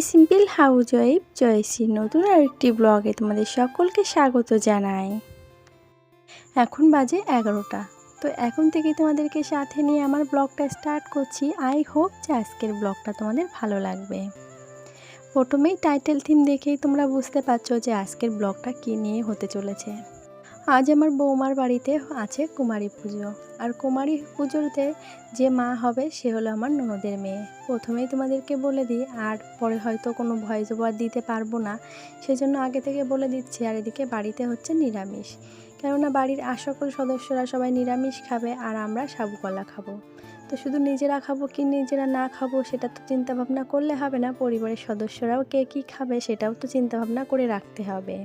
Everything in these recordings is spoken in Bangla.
সিম্পল হাউজ ওয়াইফ জয়শ্রী নতুন আরেকটি ব্লগে তোমাদের সকলকে স্বাগত জানাই। এখন বাজে এগারোটা। তো এখন থেকে তোমাদেরকে সাথে নিয়ে আমার ব্লগটা স্টার্ট করছি। আই হোপ যে আজকের ব্লগটা তোমাদের ভালো লাগবে। প্রথমেই টাইটেল থিম দেখেই তোমরা বুঝতে পারছ যে আজকের ব্লগটা কী নিয়ে হতে চলেছে। আজ আমার বৌমার বাড়িতে আছে কুমারী পুজো। আর কুমারী পুজোতে যে মা হবে, সে হলো আমার ননদের মেয়ে। প্রথমেই তোমাদেরকে বলে দিই, আর পরে হয়তো কোনো ভয়েস ওভার দিতে পারব না, সেজন্য আগে থেকে বলে দিচ্ছি, আর এদিকে বাড়িতে হচ্ছে নিরামিষ। কেননা বাড়ির আর সকল সদস্যরা সবাই নিরামিষ খাবে, আর আমরা সাবু কলা খাব। তো শুধু নিজেরা খাব কি নিজেরা না খাব, সেটা তো চিন্তাভাবনা করলে হবে না। পরিবারের সদস্যরাও কে কী খাবে, সেটাও তো চিন্তাভাবনা করে রাখতে হবে।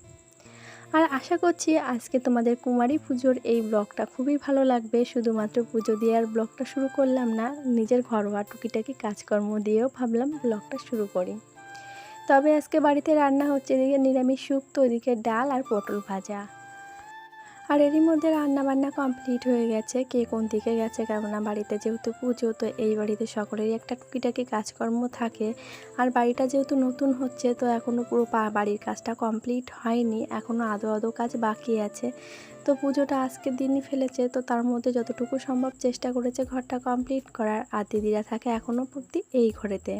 আর আশা করছি আজকে তোমাদের কুমারী পুজোর এই ব্লগটা খুবই ভালো লাগবে। শুধুমাত্র পুজো দিয়ে আর ব্লগটা শুরু করলাম না, নিজের ঘরোয়া টুকিটাকি কাজকর্ম দিয়েও ভাবলাম ব্লগটা শুরু করি। তবে আজকে বাড়িতে রান্না হচ্ছে এদিকে নিরামিষ শুক্তো ওদিকে ডাল আর পটল ভাজা। আর এরই মধ্যে রান্না বান্না কমপ্লিট হয়ে গেছে। কে কোন দিকে গেছে কেননা বাড়িতে যেহেতু পুজো, তো এই বাড়িতে সকলেরই একটা টুকিটাকি কাজকর্ম থাকে। আর বাড়িটা যেহেতু নতুন হচ্ছে, তো এখনও পুরো পা বাড়ির কাজটা কমপ্লিট হয়নি। এখনও আদো আদো কাজ বাকি আছে। তো পুজোটা আজকের দিনই ফেলেছে, তো তার মধ্যে যতটুকু সম্ভব চেষ্টা করেছে ঘরটা কমপ্লিট করার। আর দিদিরা থাকে এখনও প্রতি এই ঘরেতে।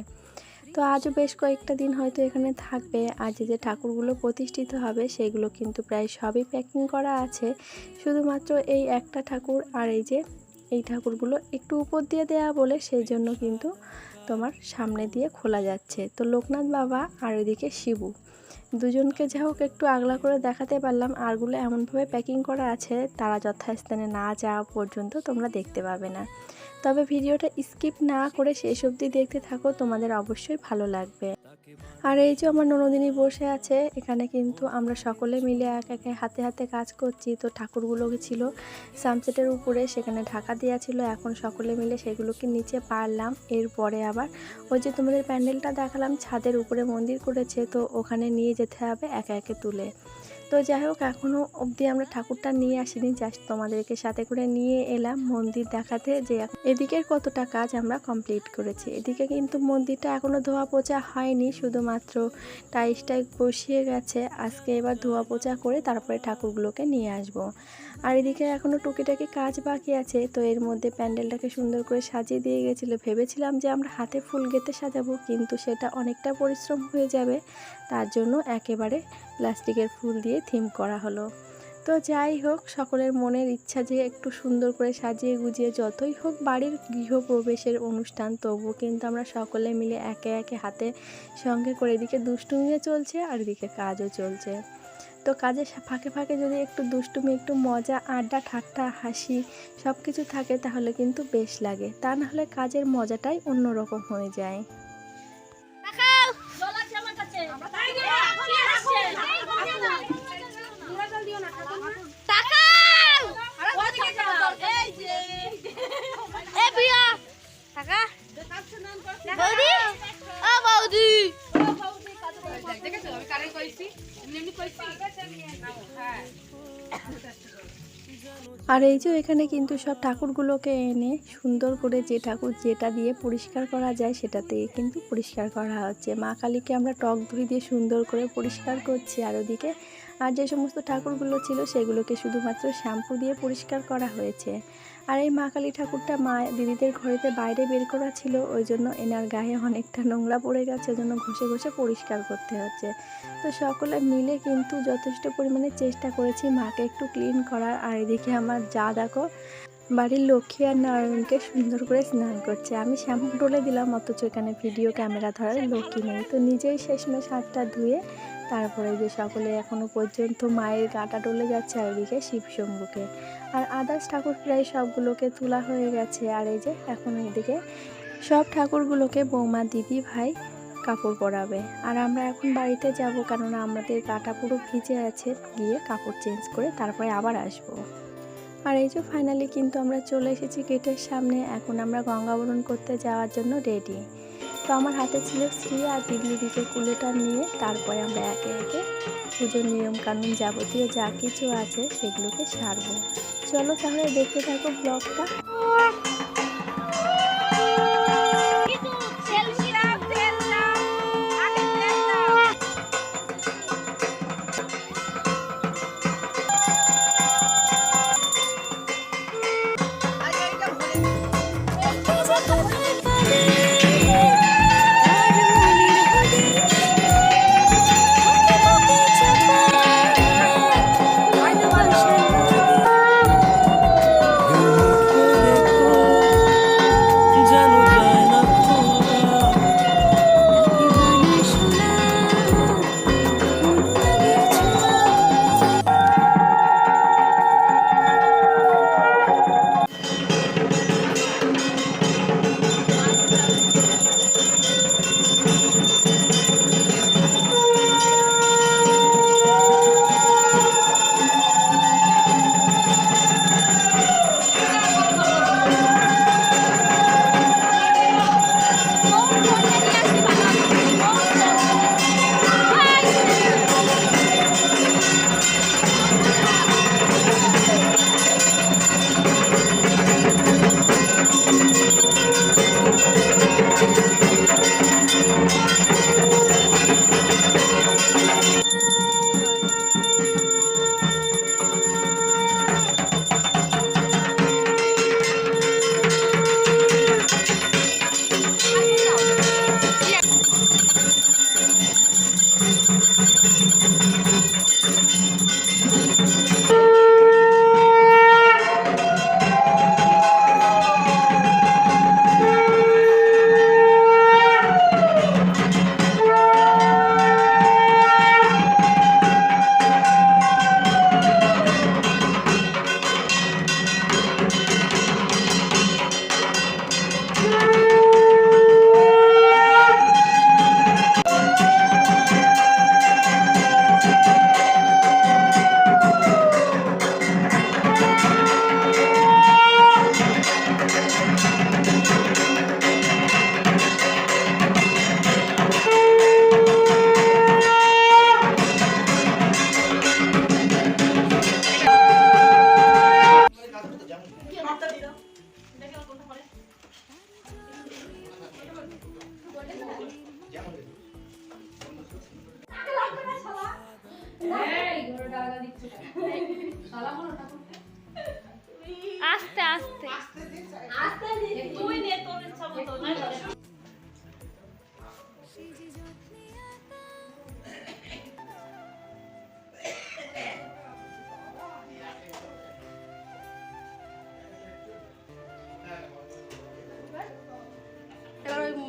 তো আজও বেশ কয়েকটা দিন হয়তো এখানে থাকবে। আর যে যে ঠাকুরগুলো প্রতিষ্ঠিত হবে, সেগুলো কিন্তু প্রায় সবই প্যাকিং করা আছে। শুধুমাত্র এই একটা ঠাকুর আর এই যে, এই ঠাকুরগুলো একটু উপর দিয়ে দেয়া বলে সেই জন্য কিন্তু তোমার সামনে দিয়ে খোলা যাচ্ছে। তো লোকনাথ বাবা আর ওইদিকে শিবু। দুজনকে যা হোক একটু আগলা করে দেখাতে পারলাম, আরগুলো এমনভাবে প্যাকিং করা আছে, তারা যথাস্থানে না যাওয়া পর্যন্ত তোমরা দেখতে পাবে না। তবে ভিডিওটা স্কিপ না করে শেষ অবধি দেখতে থাকো, তোমাদের অবশ্যই ভালো লাগবে। আর এই যে আমার ননদিনী বসে আছে, এখানে কিন্তু আমরা সকলে মিলে এক একে হাতে হাতে কাজ করছি। তো ঠাকুরগুলো ছিল সানসেটের উপরে, সেখানে ঢাকা দেওয়া ছিল। এখন সকলে মিলে সেগুলোকে নিচে পারলাম এরপরে আবার ওই যে তোমাদের প্যান্ডেলটা দেখালাম, ছাদের উপরে মন্দির করেছে, তো ওখানে নিয়ে যেতে হবে একে একে তুলে। তো যাই হোক এখনও অবধি আমরা ঠাকুরটা নিয়ে আসিনি জাস্ট তোমাদেরকে সাথে করে নিয়ে এলাম মন্দির দেখাতে যে এদিকের কতটা কাজ আমরা কমপ্লিট করেছি এদিকে কিন্তু মন্দিরটা এখনও ধোয়া পোচা হয়নি, শুধুমাত্র টাইস টাইস বসিয়ে গেছে আজকে এবার ধোয়া পোচা করে তারপরে ঠাকুরগুলোকে নিয়ে আসব। আর এদিকে এখনও টুকিটাকি কাজ বাকি আছে, তো এর মধ্যে প্যান্ডেলটাকে সুন্দর করে সাজিয়ে দিয়ে গেছিল। ভেবেছিলাম যে আমরা হাতে ফুল গেঁথে সাজাবো, কিন্তু সেটা অনেকটা পরিশ্রম হয়ে যাবে। তার জন্য একেবারে প্লাস্টিকের ফুল দিয়ে থিম করা হলো। তো যাই হোক, সকলের মনের ইচ্ছা যে একটু সুন্দর করে সাজিয়ে গুজিয়ে যতই হোক বাড়ির গৃহপ্রবেশের অনুষ্ঠান, তবু কিন্তু আমরা সকলে মিলে একে একে হাতে সঙ্গে করে এদিকে দুষ্টুমিও চলছে আর এদিকে কাজও চলছে। তো কাজের ফাঁকে ফাঁকে যদি একটু দুষ্টুমি, একটু মজা, আড্ডা, ঠাট্টা, হাসি সব কিছু থাকে তাহলে কিন্তু বেশ লাগে। তা না হলে কাজের মজাটাই অন্যরকম হয়ে যায়। আর এই যে এখানে কিন্তু সব ঠাকুরগুলোকে এনে সুন্দর করে যে ঠাকুর যেটা দিয়ে পরিষ্কার করা যায় সেটাতে কিন্তু পরিষ্কার করা হচ্ছে। মা কালীকে আমরা টক দই দিয়ে সুন্দর করে পরিষ্কার করছি আর ওদিকে আর যে সমস্ত ঠাকুরগুলো ছিল সেগুলোকে শুধুমাত্র শ্যাম্পু দিয়ে পরিষ্কার করা হয়েছে। আর এই মা কালী ঠাকুরটা মা দিদিদের ঘরেতে বাইরে বের করা ছিল, ওই জন্য এনার গায়ে অনেকটা নোংরা পড়ে গেছে, ওই জন্য ঘষে ঘষে পরিষ্কার করতে হচ্ছে। তো সকলে মিলে কিন্তু যথেষ্ট পরিমাণে চেষ্টা করেছি মাকে একটু ক্লিন করার। আর এদিকে আমার যা দেখো, বাড়ির লক্ষ্মী আর নারায়ণকে সুন্দর করে স্নান করছে। আমি শ্যাম্পু ডলে দিলাম, অথচ এখানে ভিডিও ক্যামেরা ধরার লক্ষ্মী নেই। তো নিজেই শেষমেশ হাতটা ধুয়ে তারপরে যে সকলে এখনও পর্যন্ত মায়ের গাটা টলে যাচ্ছে আর এদিকে শিবশম্ভুকে। আর আদার্স ঠাকুর প্রায় সবগুলোকে তোলা হয়ে গেছে। আর এই যে এখন এদিকে সব ঠাকুরগুলোকে বৌমা দিদি ভাই কাপড় পরাবে। আর আমরা এখন বাড়িতে যাব কারণ আমাদের গাটা পুরো ভিজে আছে। গিয়ে কাপড় চেঞ্জ করে তারপরে আবার আসব। আর এই যে ফাইনালি কিন্তু আমরা চলে এসেছি গেটের সামনে। এখন আমরা গঙ্গাবরণ করতে যাওয়ার জন্য রেডি। তো আমার হাতে ছিল শ্রী আর দিদি দিকে কুলেটা নিয়ে তারপরে আমরা একে একে পুজোর নিয়মকানুন যাবতীয় যা কিছু আছে সেগুলোকে সারবো। চলো তাহলে দেখতে থাকো ব্লগটা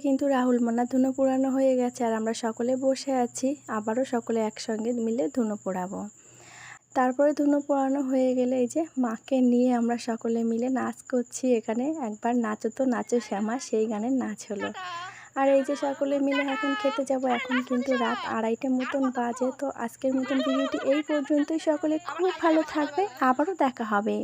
কিন্তু রাহুল মান্না ধুনো পোড়ানো হয়ে গেছে আর আমরা সকলে বসে আছি। আবারও সকলে একসঙ্গে মিলে ধুনো পোড়াবো। তারপরে ধুনো পোড়ানো হয়ে গেলে এই যে মাকে নিয়ে আমরা সকলে মিলে নাচ করছি। এখানে একবার নাচো তো, নাচো শ্যামা, সেই গানের নাচ হলো। আর এই যে সকলে মিলে এখন খেতে যাব। এখন কিন্তু রাত আড়াইটে মতন বাজে। তো আজকের মতন ভিডিওটি এই পর্যন্তই। সকলে খুব ভালো থাকবে। আবারও দেখা হবে।